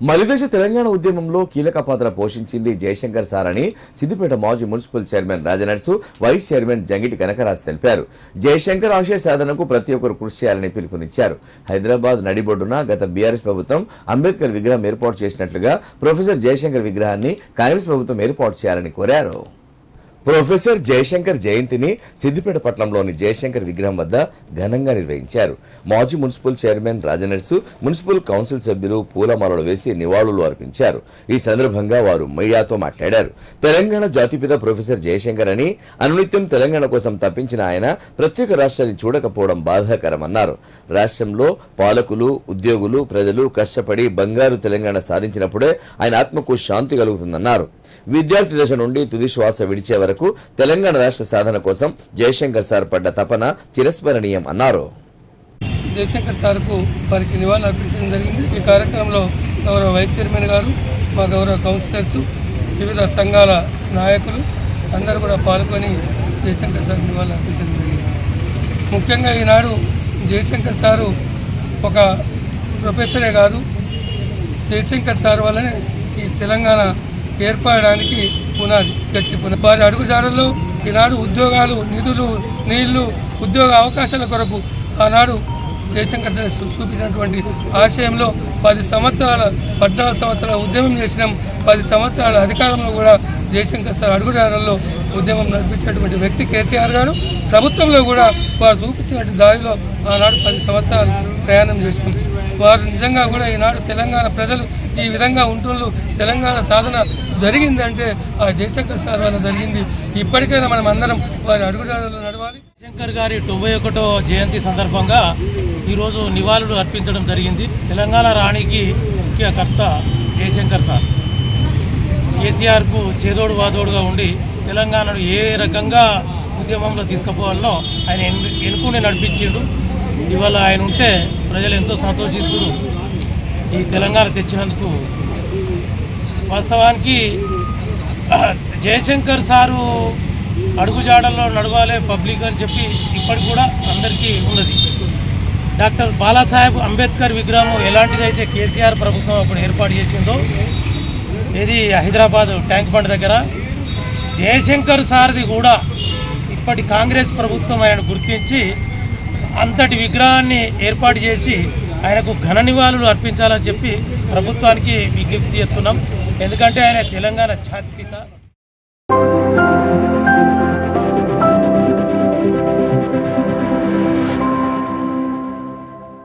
మలిదశ తెలంగాణ ఉద్యమంలో కీలక పాత్ర పోషించింది జయశంకర్ సార్ అని సిద్దిపేట మాజీ municipal chairman Rajanarsu vice chairman Jangiti Kanakaraj తెలిపారు. జయశంకర్ ఆశయ సాధనకు ప్రతి ఒక్కరు కృషి చేయాలని పిలుపునిచ్చారు. హైదరాబాద్ నడిబొడ్డున గత బీఆర్ఎస్ ప్రభుత్వం అంబేద్కర్ విగ్రహం ఏర్పాటు చేసినట్లుగా ప్రొఫెసర్ జయశంకర్ విగ్రహాన్ని కాంగ్రెస్ ప్రభుత్వం ఏర్పాటు చేయాలని కోరారు. ప్రొఫెసర్ జయశంకర్ జయంతిని సిద్దిపేట పట్టణంలోని జయశంకర్ విగ్రహం వద్ద ఘనంగా నిర్వహించారు. మాజీ municipal chairman Rajanarsu municipal council సభ్యులు పూలమాలలు వేసి నివాళులు అర్పించారు. ఈ సందర్భంగా వారు మీడియాతో మాట్లాడారు. తెలంగాణ జాతిపిత ప్రొఫెసర్ జయశంకర్ అని అనునిత్యం తెలంగాణ కోసం తప్పించిన ఆయన ప్రత్యేక రాష్ట్రాన్ని చూడకపోవడం బాధాకరమన్నారు. రాష్ట్రంలో పాలకులు ఉద్యోగులు ప్రజలు కష్టపడి బంగారు తెలంగాణ సాధించినప్పుడే ఆయన ఆత్మకు శాంతి కలుగుతుందన్నారు. విద్యార్థి దశ నుండి తుది శ్వాస విడిచే వరకు తెలంగాణ రాష్ట్ర సాధన కోసం జయశంకర్ సార్ పడ్డ తపన చిరస్మరణీయం అన్నారు. జయశంకర్ సార్కు వారికి నివాళులు అర్పించడం జరిగింది. ఈ కార్యక్రమంలో గౌరవ వైస్ చైర్మన్ గారు మా గౌరవ కౌన్సిలర్స్ వివిధ సంఘాల నాయకులు అందరూ కూడా పాల్గొని జయశంకర్ సార్ నివాళులు అర్పించడం జరిగింది. ముఖ్యంగా ఈనాడు జయశంకర్ సారు ఒక ప్రొఫెసరే కాదు. జయశంకర్ సార్ వల్లనే ఈ తెలంగాణ ఏర్పడడానికి పునాది గట్టి పునాది. వారి అడుగుజాడల్లో ఈనాడు ఉద్యోగాలు నిధులు నీళ్ళు ఉద్యోగ అవకాశాల కొరకు ఆనాడు జయశంకర్ సార్ చూపినటువంటి ఆశయంలో పది సంవత్సరాల పద్నాలుగు సంవత్సరాల ఉద్యమం చేసినాం. పది సంవత్సరాల అధికారంలో కూడా జయశంకర్ సార్ అడుగుజాడల్లో ఉద్యమం నడిపించేటువంటి వ్యక్తి కేసీఆర్ గారు. ప్రభుత్వంలో కూడా వారు చూపించినటువంటి దారిలో ఆనాడు పది సంవత్సరాలు ప్రయాణం చేసినాం. వారు నిజంగా కూడా ఈనాడు తెలంగాణ ప్రజలు ఈ విధంగా ఉంటున్నారు తెలంగాణ సాధన జరిగిందంటే ఆ జయశంకర్ సార్ వల్ల జరిగింది. ఇప్పటికైనా మనం అందరం వారి అడుగుజాడల్లో నడవాలి. జయశంకర్ గారి తొంభై ఒకటో జయంతి సందర్భంగా ఈరోజు నివాళులు అర్పించడం జరిగింది. తెలంగాణ రాణికి ముఖ్య కర్త జయశంకర్ సార్. కేసీఆర్కు చేదోడు వాదోడుగా ఉండి తెలంగాణను ఏ రకంగా ఉద్యమంలో తీసుకుపోవాలనో ఆయన ఎన్నుకునే నడిపించిండు. ఇవాళ ఆయన ఉంటే ప్రజలు ఎంతో సంతోషిస్తున్నారు. ఈ తెలంగాణ తెచ్చినందుకు వాస్తవానికి జయశంకర్ సారు అడుగుజాడల్లో నడవాలి పబ్లిక్ అని చెప్పి ఇప్పటికి కూడా అందరికీ ఉన్నది. డాక్టర్ బాలాసాహెబ్ అంబేద్కర్ విగ్రహం ఎలాంటిదైతే కేసీఆర్ ప్రభుత్వం అప్పుడు ఏర్పాటు చేసిందో ఇది హైదరాబాద్ ట్యాంక్ బండ్ దగ్గర జయశంకర్ సార్ది కూడా ఇప్పటి కాంగ్రెస్ ప్రభుత్వం ఆయన గుర్తించి అంతటి విగ్రహాన్ని ఏర్పాటు చేసి ఆయనకు ఘన నివాళులు అర్పించాలని చెప్పి ప్రభుత్వానికి విజ్ఞప్తి చేస్తున్నాం. ఎందుకంటే ఆయన తెలంగాణ ఛాతిపిత